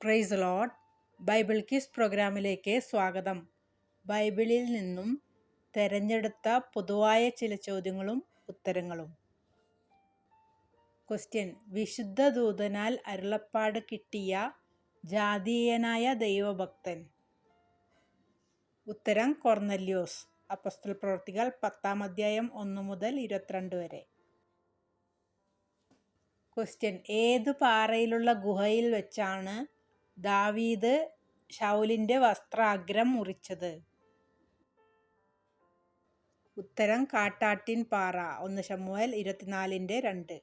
Price load Bible kiss പ്രോഗ്രാമിലേക്ക് സ്വാഗതം. ബൈബിളിൽ നിന്നും തെരഞ്ഞെടുത്ത പൊതുവായ ചില ചോദ്യങ്ങളും ഉത്തരങ്ങളും. ക്വസ്റ്റ്യൻ വിശുദ്ധ ദൂതനാൽ അരുളപ്പാട് കിട്ടിയ ജാതീയനായ ദൈവഭക്തൻ. ഉത്തരം കൊർന്നല്യോസ്. അപ്പസ്തൽ പ്രവർത്തികൾ പത്താം അധ്യായം ഒന്ന് മുതൽ ഇരുപത്തിരണ്ട് വരെ. ക്വസ്റ്റ്യൻ ഏത് പാറയിലുള്ള ഗുഹയിൽ വെച്ചാണ് ദാവീദ് ഷൗലിന്റെ വസ്ത്രാഗ്രം മുറിച്ചത്. ഉത്തരം കാട്ടാട്ടിൻ പാറ. ഒന്ന് ശമുവൽ ഇരുപത്തിനാലിന്റെ രണ്ട്.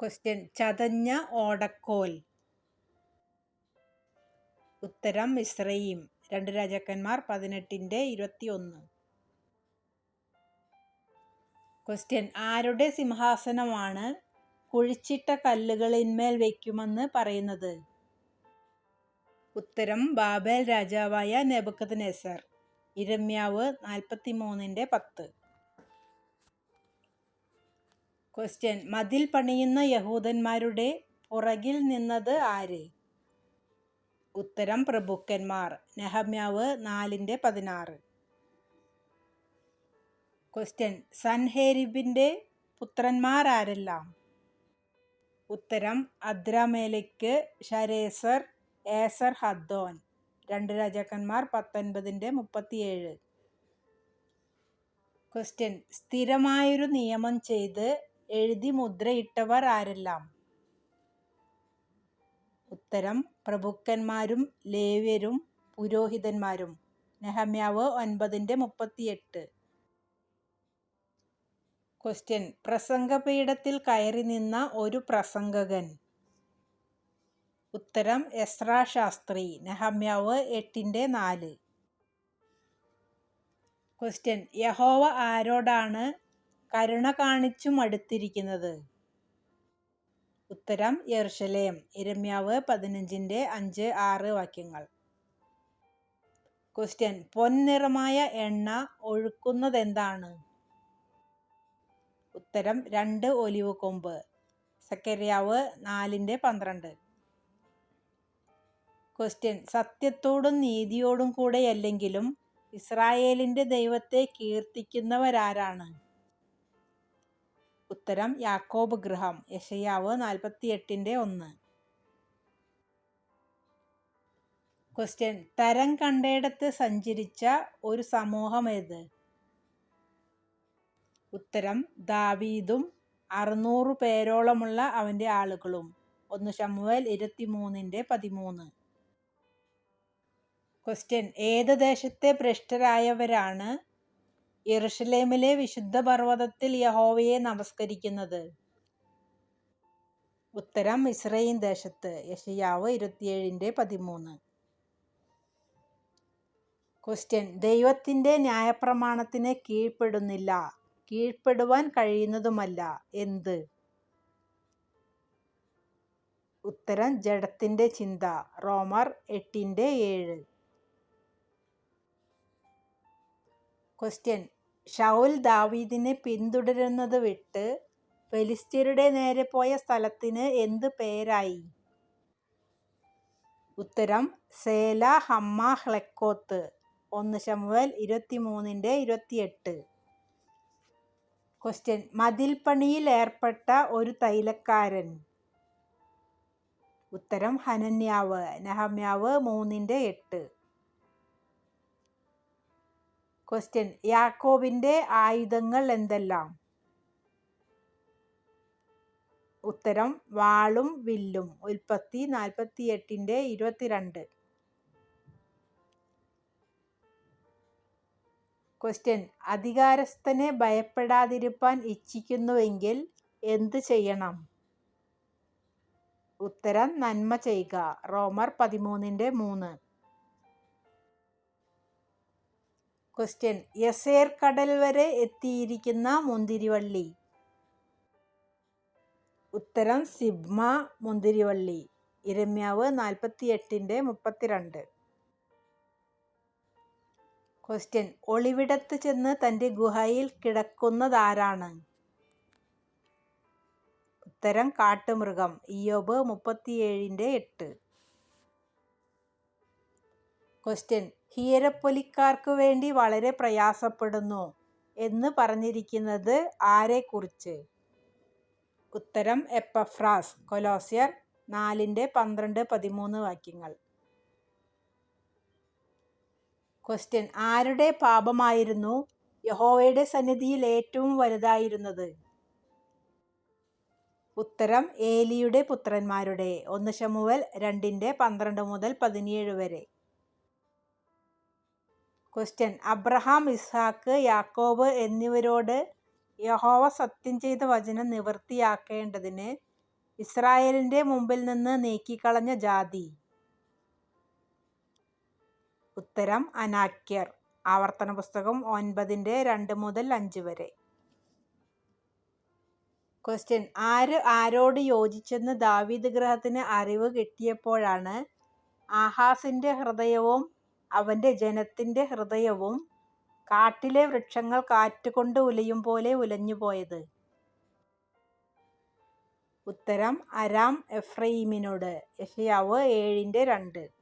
ക്വസ്റ്റ്യൻ ചതഞ്ഞ ഓടക്കോൽ. ഉത്തരം മിശ്രയും രണ്ട് രാജാക്കന്മാർ പതിനെട്ടിന്റെ ഇരുപത്തി ഒന്ന് ക്വസ്റ്റ്യൻ ആരുടെ സിംഹാസനമാണ് കുഴിച്ചിട്ട കല്ലുകളിന്മേൽ വയ്ക്കുമെന്ന് പറയുന്നത്. ഉത്തരം ബാബേൽ രാജാവായ നെബക്കത് നെസർ ഇരമ്യാവ് നാൽപ്പത്തി മൂന്നിന്റെ പത്ത്. ക്വസ്റ്റ്യൻ മതിൽ പണിയുന്ന യഹൂദന്മാരുടെ പുറകിൽ നിന്നത് ആര്? ഉത്തരം പ്രഭുക്കന്മാർ. നെഹമ്യാവ് നാലിന്റെ പതിനാറ്. ക്വസ്റ്റ്യൻ സൻഹേരിബിന്റെ പുത്രന്മാർ ആരെല്ലാം ഉത്തരം അദ്രമേലിക്ക് ഷരേസർ ഏസർ ഹദ്ദോൻ. രണ്ട് രാജാക്കന്മാർ പത്തൊൻപതിന്റെ മുപ്പത്തിയേഴ്. ക്വസ്റ്റ്യൻ സ്ഥിരമായൊരു നിയമം ചെയ്ത് എഴുതി മുദ്രയിട്ടവർ ആരെല്ലാം? ഉത്തരം. പ്രഭുക്കന്മാരും ലേവ്യരും പുരോഹിതന്മാരും. നെഹമ്യാവ് ഒൻപതിന്റെ മുപ്പത്തിയെട്ട്. ക്വസ്റ്റ്യൻ പ്രസംഗപീഠത്തിൽ കയറി നിന്ന ഒരു പ്രസംഗകൻ. ഉത്തരം എസ്ര ശാസ്ത്രി. നെഹമ്യാവ് എട്ടിന്റെ നാല്. ക്വസ്റ്റ്യൻ യഹോവ ആരോടാണ് കരുണ കാണിച്ചു മടുത്തിരിക്കുന്നത് ഉത്തരം യെർഷലേം ഇരമ്യാവ് പതിനഞ്ചിന്റെ അഞ്ച് ആറ് വാക്യങ്ങൾ. ക്വസ്റ്റ്യൻ പൊൻനിറമായ എണ്ണ ഒഴുക്കുന്നതെന്താണ്? ഉത്തരം രണ്ട് ഒലിവ് കൊമ്പ്. സക്കരിയാവ് നാലിന്റെ പന്ത്രണ്ട്. ക്വസ്റ്റ്യൻ സത്യത്തോടും നീതിയോടും കൂടെയല്ലെങ്കിലും ഇസ്രായേലിന്റെ ദൈവത്തെ കീർത്തിക്കുന്നവരാരാണ്? ഉത്തരം യാക്കോബ് ഗൃഹം. യഷയാവ് നാൽപ്പത്തിയെട്ടിന്റെ ഒന്ന്. ക്വസ്റ്റ്യൻ തരം കണ്ടയിടത്ത് സഞ്ചരിച്ച ഒരു സമൂഹം ഏത്? ഉത്തരം ദാവീദും അറുന്നൂറ് പേരോളമുള്ള അവന്റെ ആളുകളും. ഒന്ന് ശമുവേൽ ഇരുപത്തിമൂന്നിന്റെ പതിമൂന്ന്. ക്വസ്റ്റ്യൻ ഏത് ദേശത്തെ ഭ്രഷ്ടരായവരാണ് യെറുഷലേമിലെ വിശുദ്ധ പർവതത്തിൽ യഹോവയെ നമസ്കരിക്കുന്നത്? ഉത്തരം ഇസ്രയേൽ ദേശത്ത്. യഷയാവ് ഇരുപത്തിയേഴിന്റെ പതിമൂന്ന്. ക്വസ്റ്റ്യൻ ദൈവത്തിന്റെ ന്യായപ്രമാണത്തിന് കീഴ്പ്പെടുന്നില്ല. കീഴ്പ്പെടുവാൻ കഴിയുന്നതുമല്ല. എന്ത്? ഉത്തരം ജഡത്തിന്റെ ചിന്ത. റോമർ എട്ടിന്റെ ഏഴ്. ക്വസ്റ്റ്യൻ ഷൗൽ ദാവീദിനെ പിന്തുടരുന്നത് വിട്ട് ഫെലിസ്ത്യരുടെ നേരെ പോയ സ്ഥലത്തിന് എന്ത് പേരായി? ഉത്തരം സേല ഹമ്മ ഹ്ലെക്കോത്ത് ഒന്ന് ശമുവൽ ഇരുപത്തിമൂന്നിന്റെ ഇരുപത്തിയെട്ട്. ക്വസ്റ്റ്യൻ മതിൽപ്പണിയിൽ ഏർപ്പെട്ട ഒരു തൈലക്കാരൻ. ഉത്തരം ഹനന്യാവ്. നഹമ്യാവ് മൂന്നിന്റെ എട്ട്. ക്വസ്റ്റ്യൻ യാക്കോബിന്റെ ആയുധങ്ങൾ എന്തെല്ലാം? ഉത്തരം വാളും വില്ലും. ഉൽപ്പത്തി നാൽപ്പത്തി എട്ടിന്റെ ഇരുപത്തിരണ്ട്. ക്വസ്റ്റ്യൻ അധികാരസ്ഥനെ ഭയപ്പെടാതിരിപ്പാൻ ഇച്ഛിക്കുന്നുവെങ്കിൽ എന്ത് ചെയ്യണം? ഉത്തരം നന്മ ചെയ്യുക. റോമർ പതിമൂന്നിന്റെ മൂന്ന്. ക്വസ്റ്റ്യൻ യസേർ കടൽ വരെ എത്തിയിരിക്കുന്ന മുന്തിരിവള്ളി. ഉത്തരം സിബ്മ മുന്തിരിവള്ളി. ഇരമ്യാവ് നാൽപ്പത്തി എട്ടിന്റെ മുപ്പത്തിരണ്ട്. ക്വസ്റ്റ്യൻ. ഒളിവിടത്ത് ചെന്ന് തന്റെ ഗുഹയിൽ കിടക്കുന്നതാരാണ്? ഉത്തരം കാട്ടുമൃഗം. ഇയോബ് മുപ്പത്തിയേഴിന്റെ എട്ട്. ക്വസ്റ്റ്യൻ. ഹീരപ്പൊലിക്കാർക്ക് വേണ്ടി വളരെ പ്രയാസപ്പെടുന്നു എന്ന് പറഞ്ഞിരിക്കുന്നത് ആരെക്കുറിച്ച്? ഉത്തരം എപ്പഫ്രാസ്. കൊലോസിയർ നാലിന്റെ പന്ത്രണ്ട് പതിമൂന്ന് വാക്യങ്ങൾ. ക്വസ്റ്റ്യൻ ആരുടെ പാപമായിരുന്നു യഹോവയുടെ സന്നിധിയിൽ ഏറ്റവും വലുതായിരുന്നത്? ഉത്തരം ഏലിയുടെ പുത്രന്മാരുടെ. ഒന്ന് ശമുവൽ രണ്ടിന്റെ പന്ത്രണ്ട് മുതൽ പതിനേഴ് വരെ. ക്വസ്റ്റ്യൻ അബ്രഹാം ഇസ്ഹാക്ക് യാക്കോബ് എന്നിവരോട് യഹോവ സത്യം ചെയ്ത വചനം നിവൃത്തിയാക്കേണ്ടതിന് ഇസ്രായേലിന്റെ മുമ്പിൽ നിന്ന് നീക്കിക്കളഞ്ഞ ജാതി. ഉത്തരം അനാക്യർ. ആവർത്തന പുസ്തകം ഒൻപതിന്റെ രണ്ട് മുതൽ അഞ്ച് വരെ. ക്വസ്റ്റ്യൻ ആര് ആരോട് യോജിച്ചെന്ന് ദാവീദ് ഗ്രഹത്തിന് അറിവ് കിട്ടിയപ്പോഴാണ് ആഹാസിന്റെ ഹൃദയവും അവന്റെ ജനത്തിന്റെ ഹൃദയവും കാട്ടിലെ വൃക്ഷങ്ങൾ കാറ്റുകൊണ്ട് ഉലയും പോലെ ഉലഞ്ഞു പോയത്. ഉത്തരം. അരാം എഫ്രൈമിനോട് യഷയാവ് ഏഴിന്റെ രണ്ട്.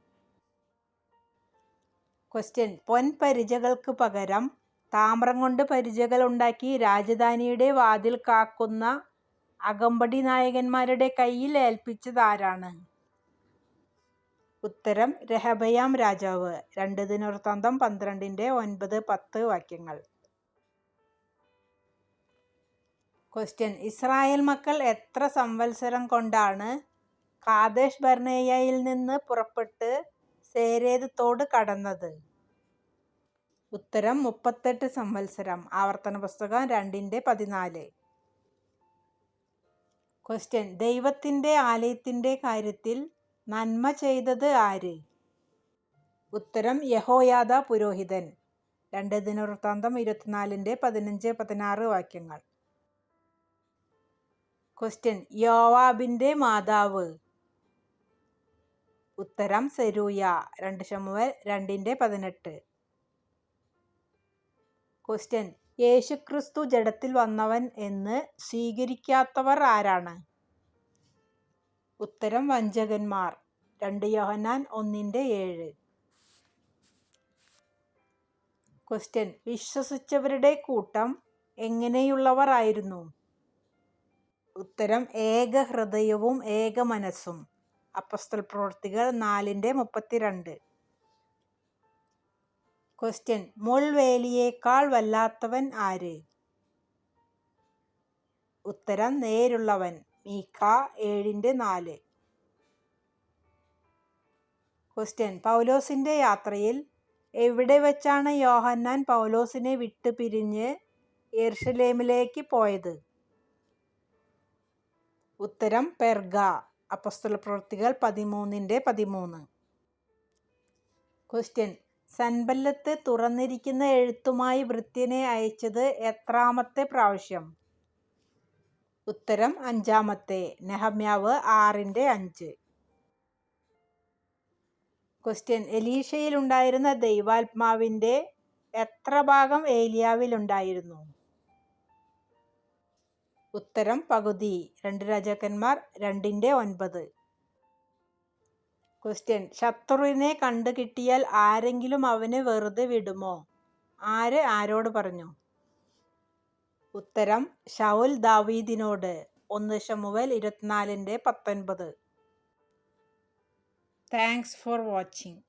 ക്വസ്റ്റ്യൻ പൊൻപരിചകൾക്ക് പകരം താമ്രം കൊണ്ട് പരിചകൾ ഉണ്ടാക്കി രാജധാനിയുടെ വാതിൽ കാക്കുന്ന അകമ്പടി നായകന്മാരുടെ കയ്യിൽ ഏൽപ്പിച്ചതാരാണ് ഉത്തരം രഹബയാം രാജാവ്. രണ്ട് ദിനവൃത്താന്തം പന്ത്രണ്ടിന്റെ ഒൻപത് പത്ത് വാക്യങ്ങൾ. ക്വസ്റ്റ്യൻ ഇസ്രായേൽ മക്കൾ എത്ര സംവത്സരം കൊണ്ടാണ് കാദേശ് ബർണേയയിൽ നിന്ന് പുറപ്പെട്ട് സേരേത് തോട് കടന്നത്? ഉത്തരം മുപ്പത്തെട്ട് സംവത്സരം. ആവർത്തന പുസ്തകം രണ്ടിന്റെ പതിനാല്. ക്വസ്റ്റ്യൻ ദൈവത്തിന്റെ ആലയത്തിന്റെ കാര്യത്തിൽ നന്മ ചെയ്തത് ആര്? ഉത്തരം യഹോയാദ പുരോഹിതൻ. രണ്ട് ദിനവൃത്താന്തം ഇരുപത്തിനാലിന്റെ പതിനഞ്ച് പതിനാറ് വാക്യങ്ങൾ. ക്വസ്റ്റ്യൻ യോവാബിന്റെ മാതാവ്. ഉത്തരം സെരൂയ രണ്ട് ശമുവൽ രണ്ടിന്റെ പതിനെട്ട്. ക്വസ്റ്റ്യൻ യേശുക്രിസ്തു ജഡത്തിൽ വന്നവൻ എന്ന് സ്വീകരിക്കാത്തവർ ആരാണ്? ഉത്തരം വഞ്ചകന്മാർ. രണ്ട് യോഹനാൻ ഒന്നിന്റെ ഏഴ്. ക്വസ്റ്റ്യൻ വിശ്വസിച്ചവരുടെ കൂട്ടം എങ്ങനെയുള്ളവർ ആയിരുന്നു? ഉത്തരം ഏക ഹൃദയവും ഏക മനസ്സും അപ്പസ്തൽ പ്രവൃത്തികൾ നാലിന്റെ മുപ്പത്തിരണ്ട്. ക്വസ്റ്റ്യൻ മുൾവേലിയേക്കാൾ വല്ലാത്തവൻ ആര്? ഉത്തരം നേരുള്ളവൻ. മീക്ക ഏഴിന്റെ നാല്. ക്വസ്റ്റ്യൻ പൗലോസിന്റെ യാത്രയിൽ എവിടെ വെച്ചാണ് യോഹന്നാൻ പൗലോസിനെ വിട്ടു പിരിഞ്ഞ് എർഷലേമിലേക്ക് പോയത്? ഉത്തരം പെർഗ. അപ്പസ്തല പ്രവൃത്തികൾ പതിമൂന്നിന്റെ പതിമൂന്ന്. ക്വസ്റ്റ്യൻ സൻബല്ലത്ത് തുറന്നിരിക്കുന്ന എഴുത്തുമായി വൃത്യനെ അയച്ചത് എത്രാമത്തെ പ്രാവശ്യം? ഉത്തരം അഞ്ചാമത്തെ. നെഹമ്യാവ് ആറിന്റെ അഞ്ച്. ക്വസ്റ്റ്യൻ എലീഷയിലുണ്ടായിരുന്ന ദൈവാത്മാവിന്റെ എത്ര ഭാഗം ഏലിയാവിലുണ്ടായിരുന്നു? ഉത്തരം പകുതി. രണ്ട് രാജാക്കന്മാർ രണ്ടിന്റെ ഒൻപത്. ക്വസ്റ്റ്യൻ ശത്രുവിനെ കണ്ടു കിട്ടിയാൽ ആരെങ്കിലും അവനെ വെറുതെ വിടുമോ? ആര് ആരോട് പറഞ്ഞു? ഉത്തരം ഷൗൽ ദാവീദിനോട്. ഒന്ന് ശമുവൽ ഇരുപത്തിനാലിന്റെ പത്തൊൻപത്. Thanks for watching